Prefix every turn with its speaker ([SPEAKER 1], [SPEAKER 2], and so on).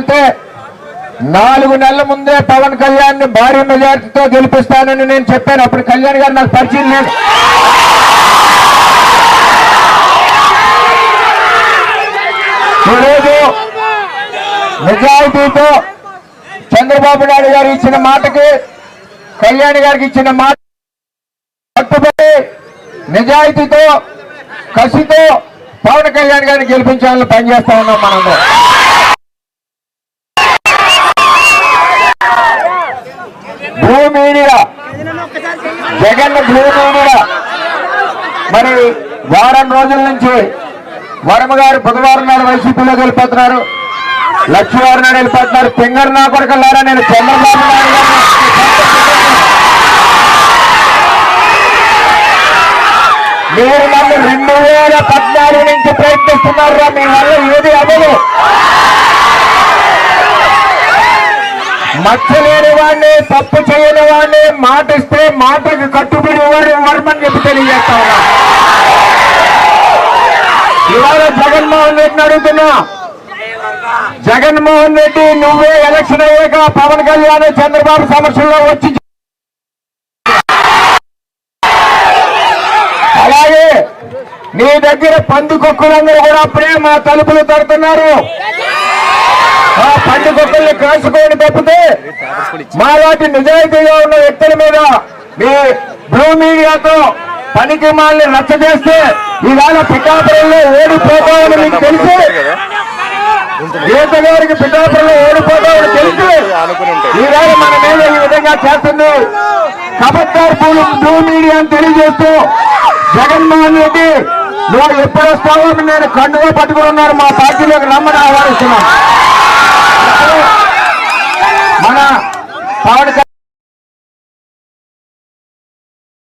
[SPEAKER 1] అంటే నాలుగు నెలల ముందే పవన్ కళ్యాణ్ని భారీ మెజార్టీతో గెలిపిస్తానని నేను చెప్పాను. అప్పుడు కళ్యాణ్ గారు నాకు పరిచయం లేదు. ఈరోజు నిజాయితీతో చంద్రబాబు నాయుడు గారు ఇచ్చిన మాటకి కళ్యాణ్ గారికి ఇచ్చిన మాట కట్టుబడి నిజాయితీతో కసితో పవన్ కళ్యాణ్ గారిని గెలిపించాలని పనిచేస్తా ఉన్నాం మనందరం blue media Jagan blue media మరి వారం రోజుల నుంచి వరమ గారు బుధవారం నాడు వైసీపీలో వెళ్ళిపోతున్నారు. లక్ష్మీవారం నాడు వెళ్ళిపోతున్నారు. పింగర్ నా కొడుకులారా నేను చంద్రబాబు నాయుడు మీరు నన్ను రెండు వేల పద్నాలుగు నుంచి ప్రయత్నిస్తున్నారా? మీ వల్ల ఏది అవ్వదు. మచ్చలేని వాడిని తప్పు చేయని వాడిని మాట ఇస్తే మాటకి కట్టుబడి వాడు వర్మని చెప్పి తెలియజేస్తా ఉన్నా ఇవాళ జగన్మోహన్ రెడ్డిని అడుగుతున్నా. జగన్మోహన్ రెడ్డి నువ్వే ఎలక్షన్ అయ్యాక పవన్ కళ్యాణ్ చంద్రబాబు సమస్యల్లో వచ్చి అలాగే నీ దగ్గర పందికొక్కులందరూ కూడా అప్పుడే మా తలుపులు తడుతున్నారు. పండుగ కాసుకోండి తప్పితే మాలాంటి నిజాయితీగా ఉన్న వ్యక్తుల మీద మీ బ్లూ మీడియాతో పనికి మాల్ని రచ్చ చేస్తే ఈవేళ పిఠాపురంలో ఓడిపోతామని మీకు తెలిసి. గీత గారికి పిఠాపురంలో ఓడిపోతామని తెలిసి. ఈవేళ మన మీద ఈ విధంగా చేస్తుంది. కబడ్డార్ పూలు బ్లూ మీడియా అని తెలియజేస్తూ జగన్మోహన్ రెడ్డి నువ్వు ఎప్పుడు వస్తావో? నేను కండుగా పట్టుకుని ఉన్నారు మా పార్టీలోకి రమ్మని ఆహ్వానిస్తున్నాను మన పవన్ కళ్యాణ్